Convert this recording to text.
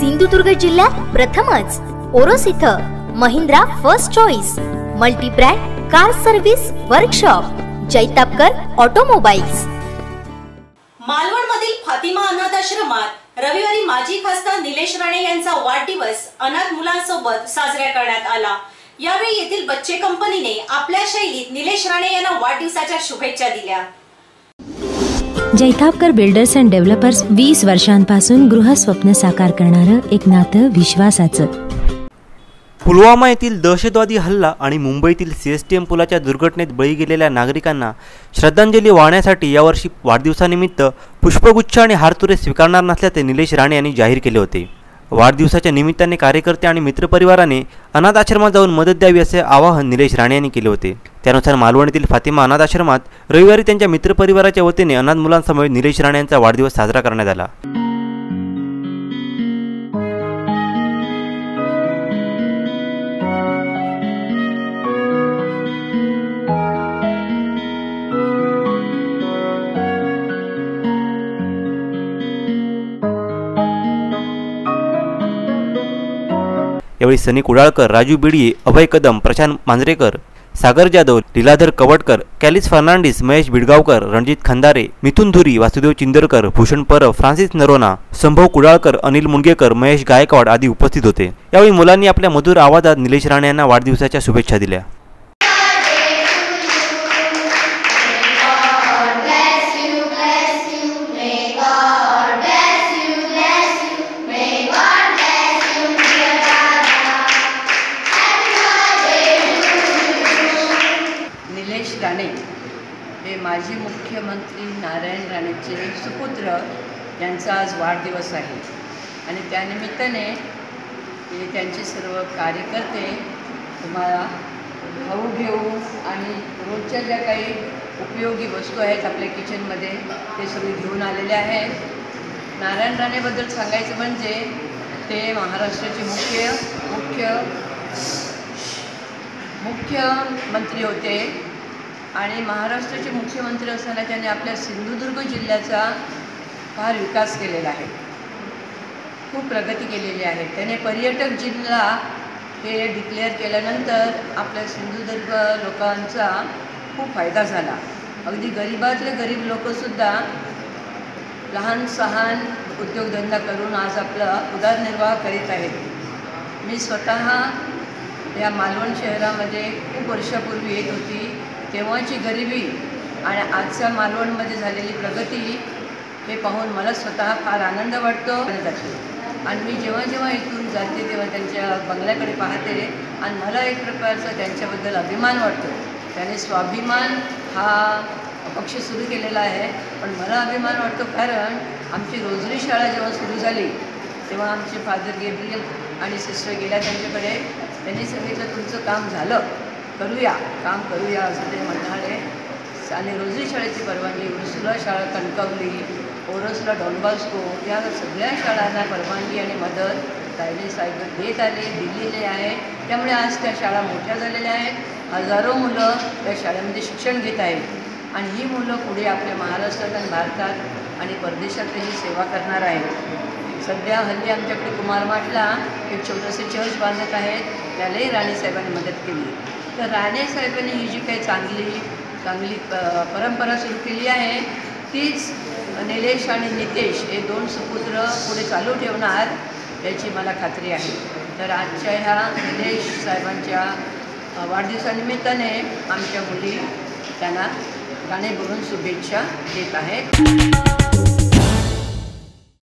सिंधुदुर्ग जिल्ह्यात प्रथमच. ओरोस इथं Mahindra first choice multi brand car service workshop Jaitapkar automobiles. Malvan मधील फातिमा अनाथ आश्रमात रविवारी माजी खासदार निलेश राणे यांचा वाढदिवस अनाथ मुलांसोबत साजरा करण्यात आला. यावेळी येथील बच्चे कंपनीने आपल्या शैलीत निलेश राणे यांना वाढदिवसाच्या शुभेच्छा दिल्या. जैतापकर बिल्डर्स अँड डेव्हलपर्स वीस वर्षांपासून गृहस्वप्न साकार करणारं एक नातं विश्वासाचं. पुलवामा येथील दहशतवादी हल्ला आणि मुंबईतील सी एस टी एम पुलाच्या दुर्घटनेत बळी गेलेल्या नागरिकांना श्रद्धांजली वाहण्यासाठी यावर्षी वाढदिवसानिमित्त पुष्पगुच्छ आणि हारतुरे स्वीकारणार नसल्याचे निलेश राणे यांनी जाहीर केले होते. वाढदिवसाच्या निमित्ताने कार्यकर्ते आणि मित्रपरिवाराने अनाथ आश्रमात जाऊन मदत द्यावी असे आवाहन निलेश राणे यांनी केले होते. त्यानुसार मालवणीतील फातिमा अनाथ आश्रमात रविवारी त्यांच्या मित्रपरिवाराच्या वतीने अनाथ मुलांसमवेत निलेश राणे यांचा वाढदिवस साजरा करण्यात आला. यावेळी Sunny Kudalkar Raju Bidiye Abhay Kadam Prashant Manjrekar Sagar Jadhav Liladhar Kavatkar Callis Fernandes Mahesh Bidgaonkar Ranjit Khandare Mithun Dhuri Vasudev Chindarkar Bhushan Parab Francis Noronha Sambhav Kudalkar Anil मुंडगेकर Mahesh Gaikwad आदी उपस्थित होते. यावेळी मुलांनी आपल्या मधुर आवाजात निलेश राणे यांना वाढदिवसाच्या शुभेच्छा दिल्या. राणे हे माजी मुख्यमंत्री नारायण राणेचे सुपुत्र यांचा आज वाढदिवस आहे. आणि त्यानिमित्ताने हे त्यांचे सर्व कार्यकर्ते तुम्हाला खाऊ घेऊ आणि रोजच्या ज्या काही उपयोगी वस्तू आहेत आपल्या किचनमध्ये ते सगळे घेऊन आलेले आहेत. नारायण राणेबद्दल सांगायचं म्हणजे ते महाराष्ट्राचे मुख्य मुख्य मुख्यमंत्री होते. आणि महाराष्ट्राचे मुख्यमंत्री असताना त्यांनी आपल्या सिंधुदुर्ग जिल्ह्याचा फार विकास केलेला आहे. खूप प्रगती केलेली आहे. त्याने पर्यटक जिल्हा हे डिक्लेअर केल्यानंतर आपल्या सिंधुदुर्ग लोकांचा खूप फायदा झाला. अगदी गरिबातले गरीब लोकंसुद्धा लहान सहान उद्योगधंदा करून आज आपला उदरनिर्वाह करीत आहेत. मी स्वतः या मालवण शहरामध्ये खूप वर्षापूर्वी येत होती. तेव्हाची गरिबी आणि आजच्या मालवणमध्ये झालेली प्रगती हे पाहून मला स्वतः फार आनंद वाटतो. आणि जाते आणि मी जेव्हा जेव्हा इथून जाते तेव्हा त्यांच्या बंगल्याकडे पाहते आणि मला एक प्रकारचा त्यांच्याबद्दल अभिमान वाटतो. त्याने स्वाभिमान हा पक्ष सुरू केलेला आहे. पण मला अभिमान वाटतो कारण आमची रोजरी शाळा जेव्हा सुरू झाली तेव्हा आमचे फादर गेब्रियल आणि सिस्टर गेल्या त्यांच्याकडे. त्यांनी सांगितलं तुमचं काम झालं. करूया काम करूया असं ते म्हणाले. आणि रोजी शाळेची परवानगी उर्सुला शाळा कणकवली ओरसला डॉनबॉस्को या सगळ्या शाळांना परवानगी आणि मदत रायले साहेब देत आले दिलेले आहे. त्यामुळे आज त्या शाळा मोठ्या झालेल्या आहेत. हजारो मुलं त्या शाळेमध्ये शिक्षण घेत आहेत. आणि ही मुलं पुढे आपल्या महाराष्ट्रात आणि भारतात आणि परदेशातही सेवा करणार आहेत. सध्या हल्ली आमच्याकडे कुमारमाठला एक छोटंसं चर्च बांधत आहेत. त्यालाही राणीसाहेबांनी मदत केली. तर राणे साहेबांनी ही जी काही चांगली चांगली परंपरा सुरू केली आहे तीच निलेश आणि नितेश हे दोन सुपुत्र पुढे चालू ठेवणार याची मला खात्री आहे. तर आजच्या ह्या निलेश साहेबांच्या वाढदिवसानिमित्ताने आमच्या मुली त्यांना गाणे बोलून शुभेच्छा देत आहेत.